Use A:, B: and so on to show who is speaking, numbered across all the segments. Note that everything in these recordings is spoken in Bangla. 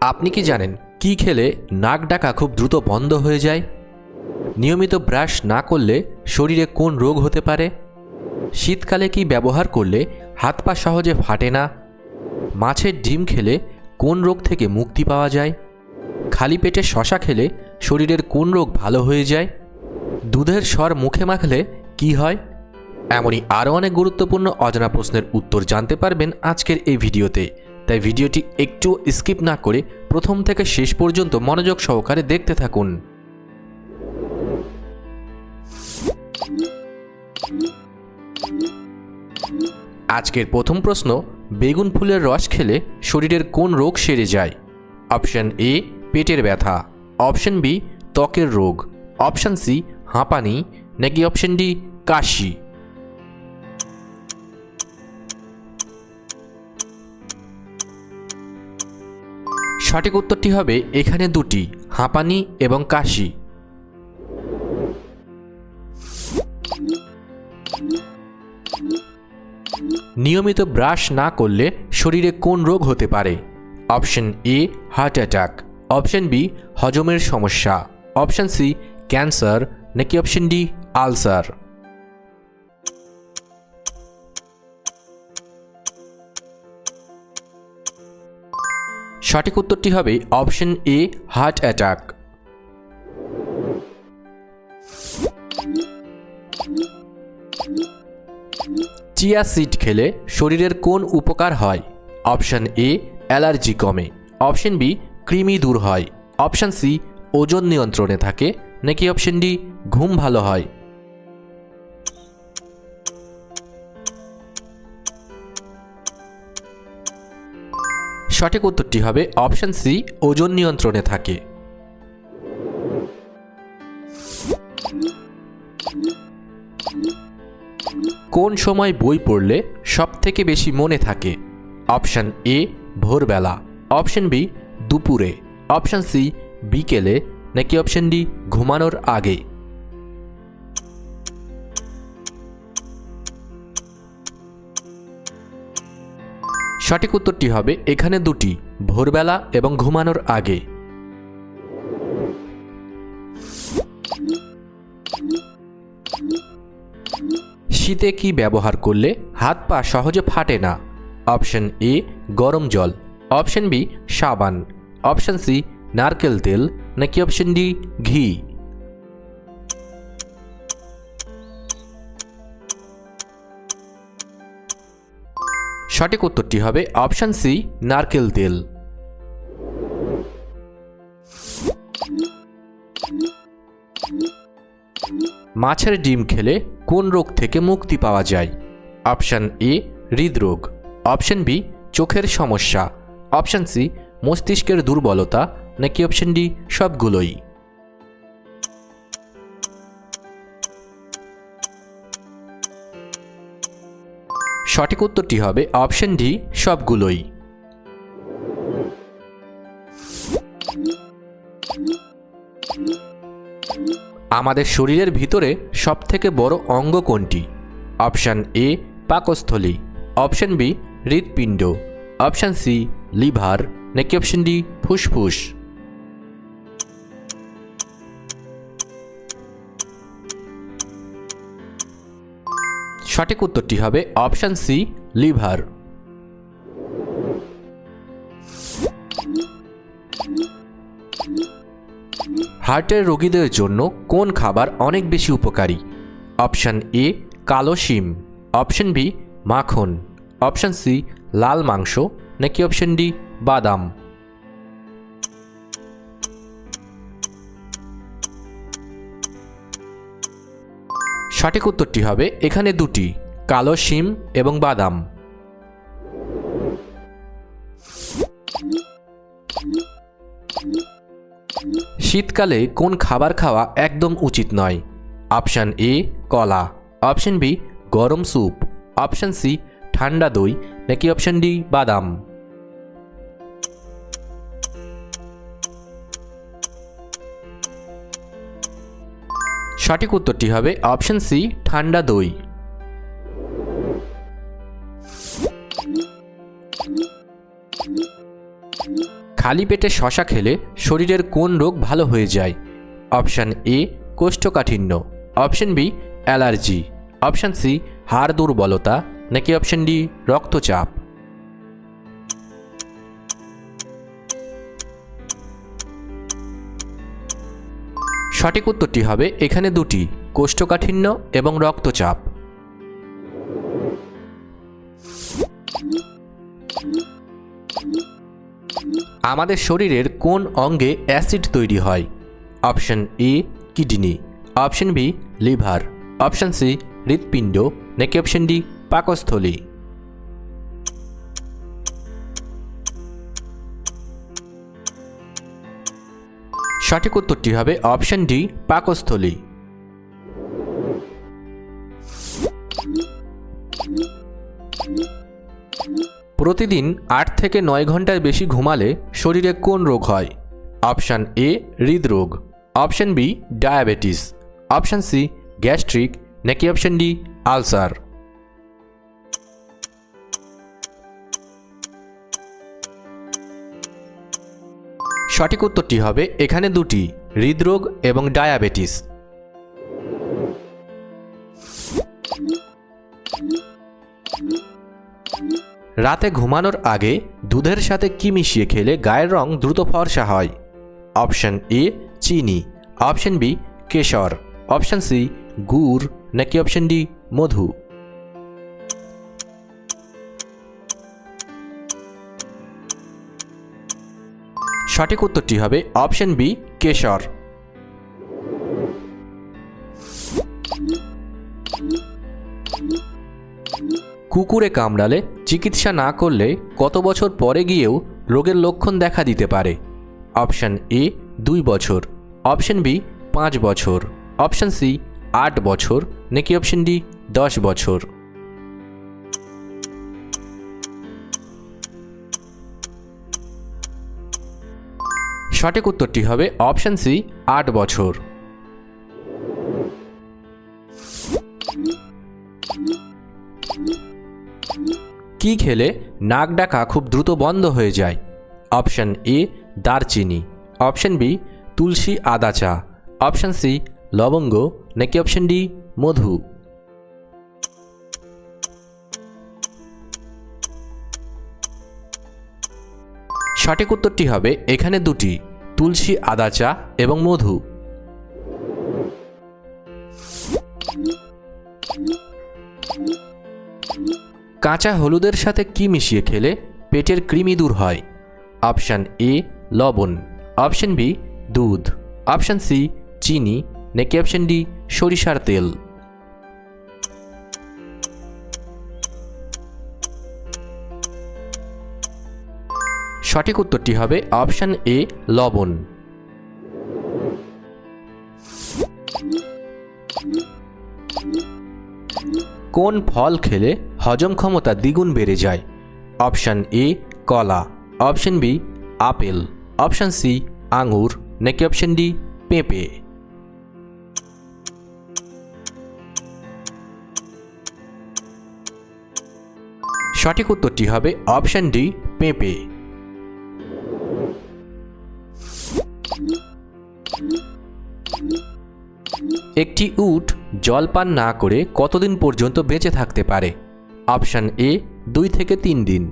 A: আপনি কি জানেন কি খেলে নাক ডাকা খুব দ্রুত বন্ধ হয়ে যায়? নিয়মিত ব্রাশ না করলে শরীরে কোন রোগ হতে পারে? শীতকালে কি ব্যবহার করলে হাত পা সহজে ফাটে না? মাছের ডিম খেলে কোন রোগ থেকে মুক্তি পাওয়া যায়? খালি পেটে শশা খেলে শরীরের কোন রোগ ভালো হয়ে যায়? দুধের স্বর মুখে মাখলে কি হয়? এমনই আরও অনেক গুরুত্বপূর্ণ অজানা প্রশ্নের উত্তর জানতে পারবেন আজকের এই ভিডিওতে। তাই ভিডিওটি একটু স্কিপ না করে প্রথম থেকে শেষ পর্যন্ত মনোযোগ সহকারে দেখতে থাকুন। আজকের প্রথম প্রশ্ন, বেগুন ফুলের রস খেলে শরীরের কোন রোগ সেরে যায়? অপশন এ, পেটের ব্যথা। অপশন বি, ত্বকের রোগ। অপশন সি, হাঁপানি। নাকি অপশন ডি, কাশি। সঠিক উত্তরটি হবে এখানে দুটি, হাঁপানি এবং কাশি। নিয়মিত ব্রাশ না করলে শরীরে কোন রোগ হতে পারে? Option A, heart attack. Option B, হজমের সমস্যা। Option C, cancer. নাকি অপশন ডি, আলসার। সঠিক উত্তরটি হবে option A, heart attack. Chia seed খেলে শরীরের কোন উপকার হয়? অপশন এ, অ্যালার্জি কমে। অপশন বি, কৃমি দূর হয়। অপশন সি, ওজন নিয়ন্ত্রণে থাকে। নাকি অপশন ডি, ঘুম ভালো হয়? সঠিক উত্তরটি হবে অপশন সি, ওজন নিয়ন্ত্রণে থাকে। কোন সময় বই পড়লে সব থেকে বেশি মনে থাকে? অপশন এ, ভোরবেলা। অপশন বি, দুপুরে। অপশন সি, বিকেলে। নাকি অপশন ডি, ঘুমানোর আগে? সঠিক উত্তরটি হবে এখানে দুটি, ভোরবেলা এবং ঘুমানোর আগে। শীতে কি ব্যবহার করলে হাত পা সহজে ফাটে না? অপশন এ, গরম জল। অপশন বি, সাবান। অপশন সি, নারকেল তেল। নাকি অপশন ডি, ঘি? সঠিক উত্তরটি হবে অপশন সি, নারকেল তেল। মাছের ডিম খেলে কোন রোগ থেকে মুক্তি পাওয়া যায়? অপশন এ, হৃদরোগ। অপশন বি, চোখের সমস্যা। অপশান সি, মস্তিষ্কের দুর্বলতা। নাকি অপশন ডি, সবগুলোই? সঠিক উত্তরটি হবে অপশন ডি, সবগুলোই। আমাদের শরীরের ভিতরে সবথেকে বড় অঙ্গ কোনটি? অপশান এ, পাকস্থলী। অপশান বি, হৃৎপিণ্ড। Option C, liver. নাকি অপশান ডি, ফুসফুস? সঠিক উত্তরটি হবে অপশান সি, লিভার। হার্টের রোগীদের জন্য কোন খাবার অনেক বেশি উপকারী? অপশান এ, কালো শিম। অপশান বি, মাখন। অপশান সি, লাল মাংস। নাকি অপশান ডি, বাদাম। সঠিক উত্তরটি হবে এখানে দুটি, কালো শিম এবং বাদাম। শীতকালে কোন খাবার খাওয়া একদম উচিত নয়? অপশান এ, কলা। অপশান বি, গরম স্যুপ। অপশান সি, ঠান্ডা দই। নাকি অপশান ডি, বাদাম? সঠিক উত্তরটি হবে অপশান সি, ঠান্ডা দই। খালি পেটে শশা খেলে শরীরের কোন রোগ ভালো হয়ে যায়? অপশান এ, কোষ্ঠকাঠিন্য। Option B, allergy. Option C, হাড় দুর্বলতা। নাকি অপশান ডি, রক্তচাপ। সঠিক উত্তরটি হবে এখানে দুটি, কোষ্ঠকাঠিন্য এবং রক্তচাপ। আমাদের শরীরের কোন অঙ্গে অ্যাসিড তৈরি হয়? Option A, kidney. Option B, liver. Option C, হৃৎপিণ্ড। নাকি অপশন ডি, পাকস্থলী। সঠিক উত্তরটি হবে অপশন ডি, পাকস্থলী। প্রতিদিন আট থেকে নয় ঘণ্টার বেশি ঘুমালে শরীরে কোন রোগ হয়? অপশান এ, হৃদরোগ। Option B, diabetes. Option C, gastric. নাকি অপশান ডি, আলসার। সঠিক উত্তরটি হবে এখানে দুটি, হৃদরোগ এবং ডায়াবেটিস। রাতে ঘুমানোর আগে দুধের সাথে কি মিশিয়ে খেলে গায়ের রং দ্রুত ফর্সা হয়? অপশন এ, চিনি। অপশন বি, কেশর। অপশন সি, গুড়। নাকি অপশন ডি, মধু। সঠিক উত্তরটি হবে অপশন বি, কেশর। কুকুরে কামড়ালে চিকিৎসা না করলে কত বছর পরে গিয়েও রোগের লক্ষণ দেখা দিতে পারে? অপশান এ, দুই বছর। অপশান বি, পাঁচ বছর। অপশান সি, আট বছর। নাকি অপশান ডি, দশ বছর। সঠিক উত্তরটি হবে অপশান সি, আট বছর। কি খেলে নাক ডাকা খুব দ্রুত বন্ধ হয়ে যায়? অপশান এ, দারচিনি। অপশান বি, তুলসী আদা চা। অপশান সি, লবঙ্গ। নাকি অপশান ডি, মধু? সঠিক উত্তরটি হবে এখানে দুটি। তুলসী, আদা চা এবং মধু। কাঁচা হলুদের সাথে কি মিশিয়ে খেলে পেটের কৃমি দূর হয়? অপশান এ, লবণ। অপশান বি, দুধ। অপশান সি, চিনি। নাকি অপশান ডি, সরিষার তেল। সঠিক উত্তরটি হবে অপশান এ, লবণ। কোন ফল খেলে হজম ক্ষমতা দ্বিগুণ বেড়ে যায়? অপশান এ, কলা। Option B, apple. Option C, আঙুর। নাকি অপশান ডি, পেঁপে? সঠিক উত্তরটি হবে অপশান ডি, পেঁপে। একটি উট জল পান না করে কতদিন পর্যন্ত বেঁচে থাকতে পারে? অপশান এ দুই থেকে তিন দিন।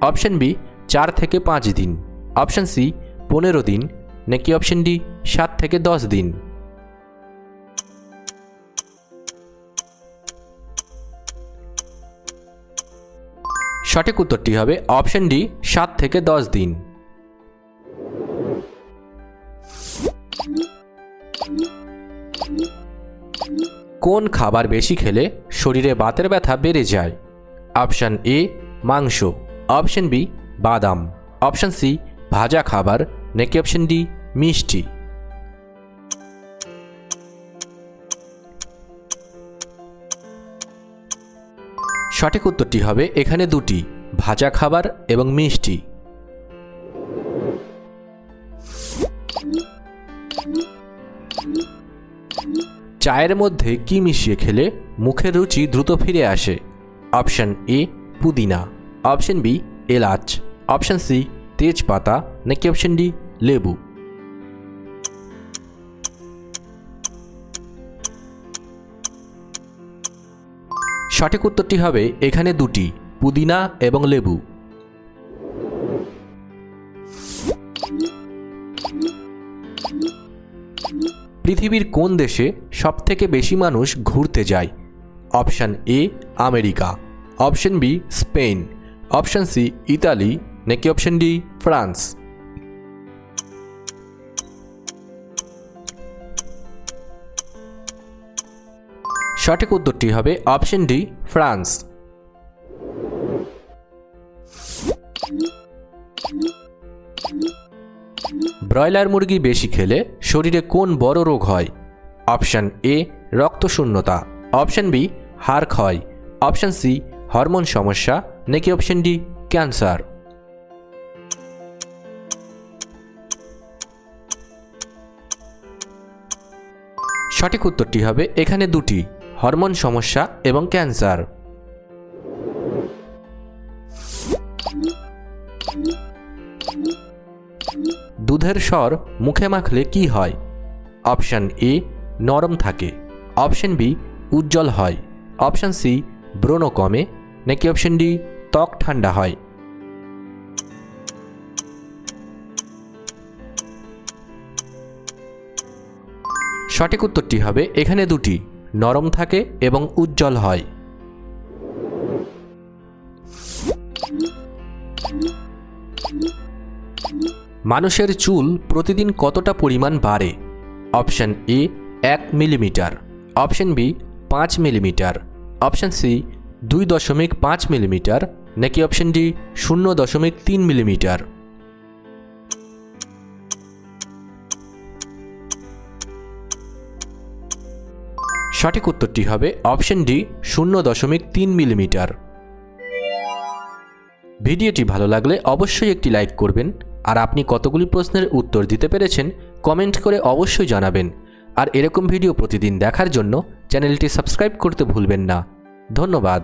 A: অপশান বি চার থেকে পাঁচ দিন। অপশান সি পনেরো দিন। নাকি অপশান ডি সাত থেকে দশ দিন? সঠিক উত্তরটি হবে অপশান ডি সাত থেকে দশ দিন। কোন খাবার বেশি খেলে শরীরে বাতের ব্যথা বেড়ে যায়? অপশান এ মাংস। অপশান বি বাদাম। অপশান সি ভাজা খাবার। নাকি অপশান ডি মিষ্টি। সঠিক উত্তরটি হবে এখানে দুটি, ভাজা খাবার এবং মিষ্টি। চায়ের মধ্যে কি মিশিয়ে খেলে মুখের রুচি দ্রুত ফিরে আসে? অপশন এ, পুদিনা। অপশন বি, এলাচ। অপশন সি, তেজপাতা। নাকি অপশন ডি, লেবু? সঠিক উত্তরটি হবে এখানে দুটি, পুদিনা এবং লেবু। পৃথিবীর কোন দেশে সবথেকে বেশি মানুষ ঘুরতে যায়? Option A, America. Option B, Spain. Option C, Italy. নাকি অপশন ডি, ফ্রান্স? সঠিক উত্তরটি হবে অপশন ডি, ফ্রান্স। ব্রয়লার মুরগি বেশি খেলে শরীরে কোন বড় রোগ হয়? অপশান এ, রক্তশূন্যতা। অপশান বি, হাড় ক্ষয়। অপশান সি, হরমোন সমস্যা। নাকি অপশান ডি, ক্যান্সার। সঠিক উত্তরটি হবে এখানে দুটি, হরমোন সমস্যা এবং ক্যান্সার। দুধের স্বর মুখে মাখলে কি হয়? অপশান এ, নরম থাকে। অপশান বি, উজ্জ্বল হয়। অপশান সি, ব্রণ কমে। নাকি অপশান ডি, ত্বক ঠান্ডা হয়? সঠিক উত্তরটি হবে এখানে দুটি, নরম থাকে এবং উজ্জ্বল হয়। মানুষের চুল প্রতিদিন কতটা পরিমাণ বাড়ে? অপশান এ, এক মিলিমিটার। অপশান বি, পাঁচ মিলিমিটার। অপশান সি, দুই দশমিক পাঁচ মিলিমিটার। নাকি অপশান ডি, শূন্য দশমিক তিন মিলিমিটার? সঠিক উত্তরটি হবে অপশন ডি, শূন্য দশমিক তিন মিলিমিটার। ভিডিওটি ভালো লাগলে অবশ্যই একটি লাইক করবেন। আর আপনি কতগুলি প্রশ্নের উত্তর দিতে পেরেছেন, কমেন্ট করে অবশ্যই জানাবেন। আর এরকম ভিডিও প্রতিদিন দেখার জন্য চ্যানেলটি সাবস্ক্রাইব করতে ভুলবেন না। ধন্যবাদ।